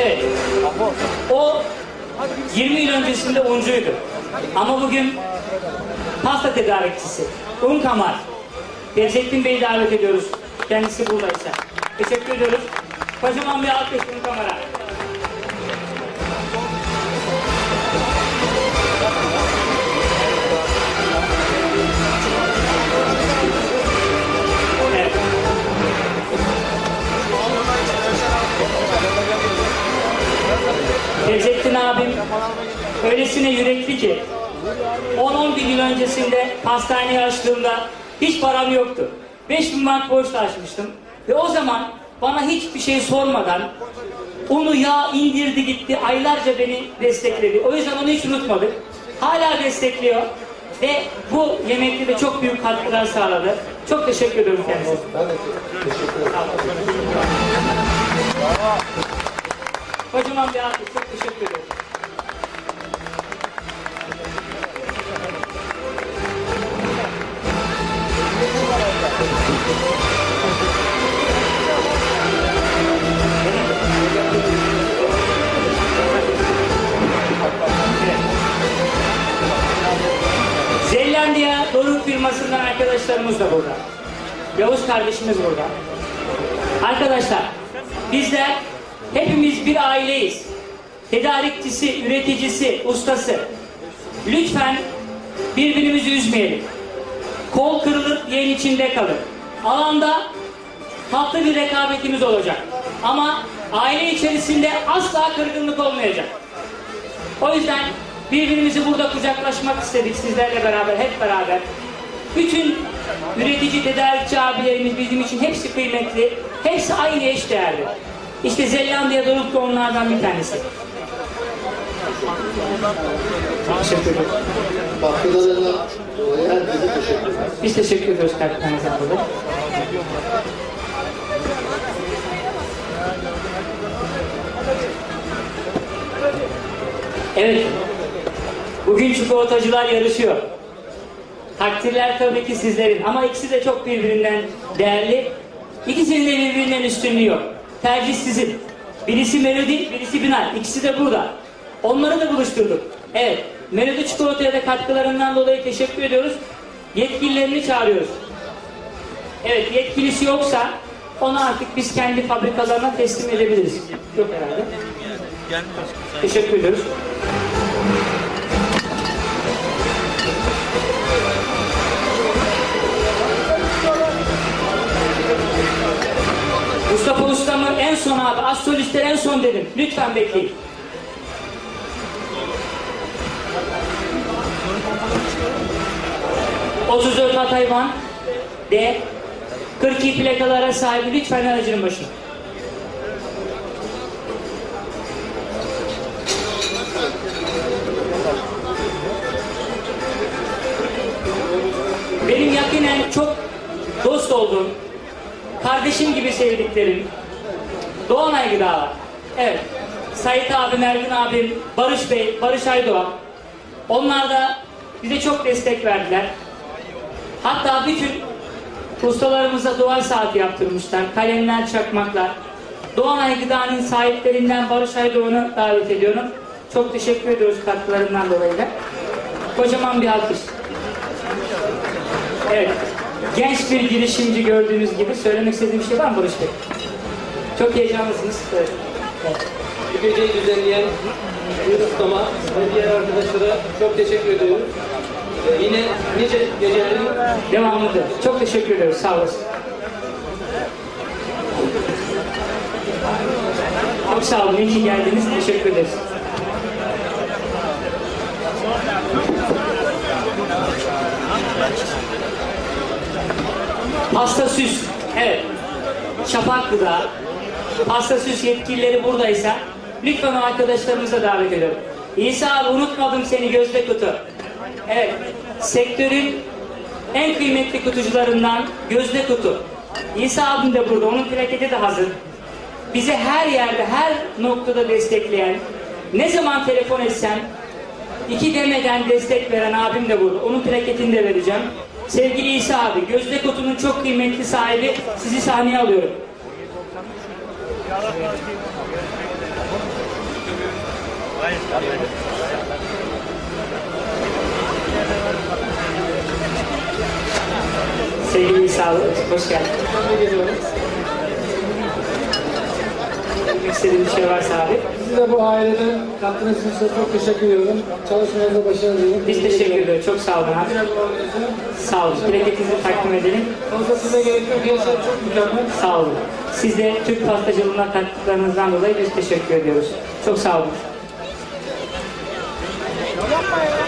Evet. O 20 yıl öncesinde uncuydu. Ama bugün pasta tedarikçisi. Un kamar. Fevzettin Bey'i davet ediyoruz. Kendisi buradaysa. Teşekkür ediyoruz. Kocaman bir alkış Un kamara. Fevzettin abim öylesine yürekli ki 10-11 yıl öncesinde hastaneyi açtığımda hiç param yoktu. 5000 mark borçla açmıştım. Ve o zaman bana hiçbir şey sormadan unu yağ indirdi gitti. Aylarca beni destekledi. O yüzden onu hiç unutmadık. Hala destekliyor. Ve bu yemekte de çok büyük katkılar sağladı. Çok teşekkür ediyorum kendisine. Ben de teşekkür ederim. Kocaman bir alkış. Çok teşekkür ederim. Zelandiya Doruk firmasından arkadaşlarımız da burada. Yavuz kardeşimiz burada. Arkadaşlar bizler hepimiz bir aileyiz. Tedarikçisi, üreticisi, ustası. Lütfen birbirimizi üzmeyelim. Kol kırılır, yeğen içinde kalır. Alanda tatlı bir rekabetimiz olacak. Ama aile içerisinde asla kırgınlık olmayacak. O yüzden birbirimizi burada kucaklaşmak istedik sizlerle beraber, hep beraber. Bütün üretici, tedarikçi abilerimiz bizim için hepsi kıymetli, hepsi aynı eş değerli. İşte Zelandiya Doruk da onlardan bir tanesi. Teşekkür ederim. Katkılarına dolayı herkese teşekkürler. Biz teşekkür ediyoruz katkılarınızdan dolayı. Evet. Bugün çikolatacılar yarışıyor. Takdirler tabii ki sizlerin ama ikisi de çok birbirinden değerli. İkisinin de birbirinden üstünlüğü yok. Tercih sizin. Birisi Melodi, birisi Binal. İkisi de burada. Onları da buluşturduk. Evet. Melodi çikolataya da katkılarından dolayı teşekkür ediyoruz. Yetkililerini çağırıyoruz. Evet yetkilisi yoksa onu artık biz kendi fabrikalarına teslim edebiliriz. Yok herhalde. Teşekkür ediyoruz. Solistler en son dedim. Lütfen bekleyin. ...34 Hatayvan... ...D... ...42 plakalara sahibi lütfen aracının başına. Benim yakinen çok dost olduğum, kardeşim gibi sevdiklerim, Doğanay Gıdalar. Evet, Sait abi, Mervin abim, Barış Bey, Barış Aydoğan. Onlar da bize çok destek verdiler. Hatta bütün ustalarımıza duvar saati yaptırmışlar. Kalemler, çakmaklar. Doğanay Gıda'nın sahiplerinden Barış Aydoğan'ı davet ediyorum. Çok teşekkür ediyoruz katkılarından dolayı da. Kocaman bir alkış. Evet. Genç bir girişimci gördüğünüz gibi söylemek istediğim şey var mı Barış Bey? Çok heyecanlısınız. Evet. Bu geceyi düzenleyen Yunus ve diğer arkadaşlara çok teşekkür ediyorum. Ee, yine nice gecelerin Devamlıdır. Çok teşekkür ediyoruz. Sağ olasın. Çok sağ olun. İyi ki geldiniz. Teşekkür ederiz. Pasta süs. Evet. Şafak Gıda. Pasta süs yetkilileri buradaysa lütfen arkadaşlarımıza davet ediyorum. İsa abi unutmadım seni gözde kutu. Evet. Sektörün en kıymetli kutucularından gözde kutu. İsa abim de burada. Onun plaketi de hazır. Bizi her yerde, her noktada destekleyen, ne zaman telefon etsem iki demeden destek veren abim de burada. Onun plaketini de vereceğim. Sevgili İsa abi, Gözde Kutu'nun çok kıymetli sahibi sizi sahneye alıyorum. Sevgili sağlık, hoş geldin. Demek istediğin bir şey varsa abi. Size bu aileden katkınız için size çok teşekkür ediyorum. Çalışmanızda başarılı diliyorum. Biz teşekkür ediyoruz. Çok sağ olun abi. Sağ olun. Plaketinizi takdim edelim. Fazlasına gerek yok. Gençler çok mükemmel. Sağ olun. Siz de Türk pastacılığına katkılarınızdan dolayı biz teşekkür ediyoruz. Çok sağ olun. Yapma ya.